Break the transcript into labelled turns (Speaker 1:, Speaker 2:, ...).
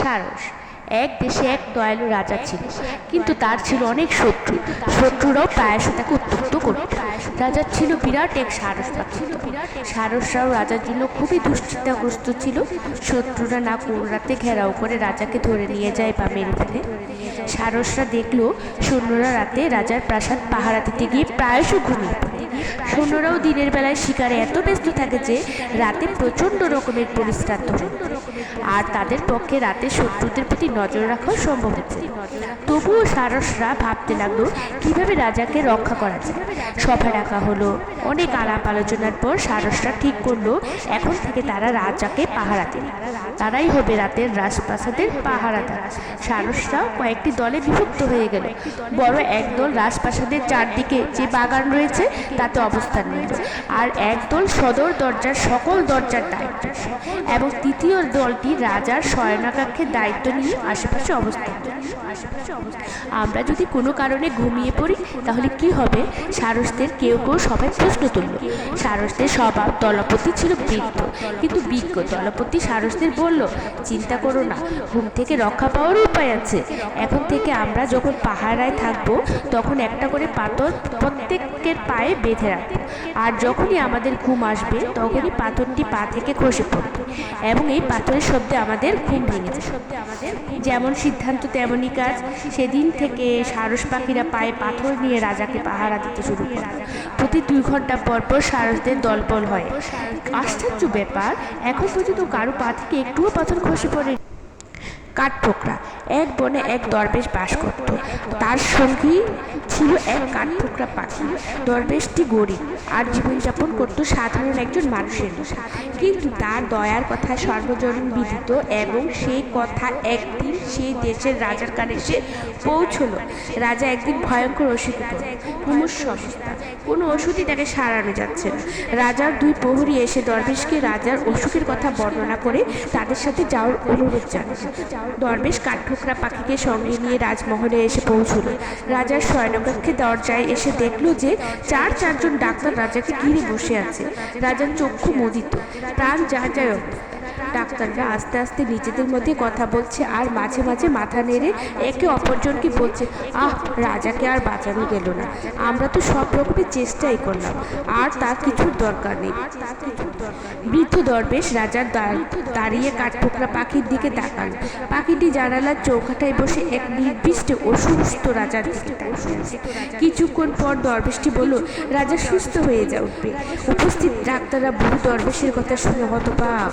Speaker 1: সারস। এক দেশে এক দয়ালু রাজা ছিল কিন্তু তার ছিল অনেক শত্রু। শত্রুরাও প্রায়শ তাকে উত্তপ্ত করত রাজার ছিল বিরাট এক সারস পাখি সারসরাও রাজার জন্য খুবই দুশ্চিন্তাগ্রস্ত ছিল। শত্রুরা না কোন রাতে ঘেরাও করে রাজাকে ধরে নিয়ে যায় বা মেরে ফেলে। সারসরা দেখল সৈন্যরা রাতে রাজার প্রাসাদ পাহারা দিতে গিয়ে প্রায়শ ঘুমিয়ে সৈন্যরাও দিনের বেলায় শিকারে এত ব্যস্ত থাকে যে রাতে প্রচণ্ড রকমের পরিশ্রান্ত আর তাদের পক্ষে রাতে শত্রুদের প্রতি নজর রাখাও সম্ভব হচ্ছে। তবুও সারসরা ভাবতে লাগল, কীভাবে রাজাকে রক্ষা করা যায়? সভা ডাকা হলো, অনেক আলাপ আলোচনার পর সারসরা ঠিক করল, এখন থেকে তারা রাজাকে পাহারা দেবে। তারাই হবে রাতের রাজপ্রাসাদের পাহারা পাহারাদার। সারসরাও কয়েকটি দলে বিভক্ত হয়ে গেল। বড় একদল রাজপ্রাসাদের চারদিকে যে বাগান রয়েছে তাতে অবস্থান নিল আর একদল সদর দরজার সকল দরজার দায়িত্ব। এবং তৃতীয় দলটি রাজার শয়নাকাক্ষের দায়িত্ব নিয়ে আশেপাশে অবস্থান। আমরা যদি কোনো কারণে ঘুমিয়ে পড়ি, তাহলে কি হবে? সারসদের কেউ কেউ সবাই প্রশ্ন তুলল। সারসদের স্বভাব দলপতি ছিল বৃদ্ধ। কিন্তু বিজ্ঞ দলপতি সারসদের বলল, চিন্তা করো না, ঘুম থেকে রক্ষা পাওয়ার উপায় আছে। এখন থেকে আমরা যখন পাহারায় থাকব, তখন একটা করে পাথর প্রত্যেকের পায়ে বেঁধে রাখব। আর যখনই আমাদের ঘুম আসবে, তখনই পাথরটি পা থেকে খসে পড়বে এবং এই পাথরের শব্দে আমাদের ঘুম ভেঙে যাবে। যেমন সিদ্ধান্ত, তেমনই কাজ। সেদিন থেকে সারস পাখিরা পায়ে পাথর নিয়ে রাজাকে পাহারা দিতে শুরু করে। প্রতি দুই ঘণ্টা পর পর সারসদের দলবল হয়। আশ্চর্য ব্যাপার, এখন পর্যন্ত কারও পা থেকে একটুও পাথর খসে পড়ে কাঠঠোকরা এক বনে এক দরবেশ বাস করত। তার সঙ্গী ছিল এক কাঠঠোকরা পাখি। দরবেশটি গরিব আর জীবনযাপন করত সাধারণ একজন মানুষের। কিন্তু তার দয়ার কথা সর্বজন বিদিত এবং সেই কথা একদিন সেই দেশের রাজার কানে এসে পৌঁছলো। রাজা একদিন ভয়ঙ্কর অসুখে মুমূর্ষ অবস্থা। কোনো ওষুধই তাকে সারানো যাচ্ছে না। রাজার দুই প্রহরী এসে দরবেশকে রাজার অসুখের কথা বর্ণনা করে তাদের সাথে যাওয়ার অনুরোধ জানায়। দরবেশ কাঠঠোকরা পাখিকে সঙ্গে নিয়ে রাজমহলে এসে পৌঁছল রাজার শয়নকক্ষে দরজায় এসে দেখল যে চার চারজন ডাক্তার রাজাকে ঘিরে বসে আছে রাজার চক্ষু মোদিত, প্রাণ যা যায়। ডাক্তাররা আস্তে আস্তে নিজেদের মধ্যে কথা বলছে আর মাঝে মাঝে মাথা নেড়ে একে অপরজনকে বলছে, আহ, রাজাকে আর বাঁচানো গেল না। আমরা তো সব রকমের চেষ্টাই করলাম। আর তার কিছুর দরকার নেই। বৃদ্ধ দরবেশ রাজার দাঁড়িয়ে কাঠঠোকরা পাখির দিকে তাকালো। পাখিটি জানালার চৌকাঠায় বসে এক নির্দিষ্ট অসুস্থ রাজার দিকে কিছুক্ষণ পর দরবেশটি বলল, রাজা, সুস্থ হয়ে যা উঠবে উপস্থিত ডাক্তাররা বুড়ো দরবেশের কথা শুনে হতবাক।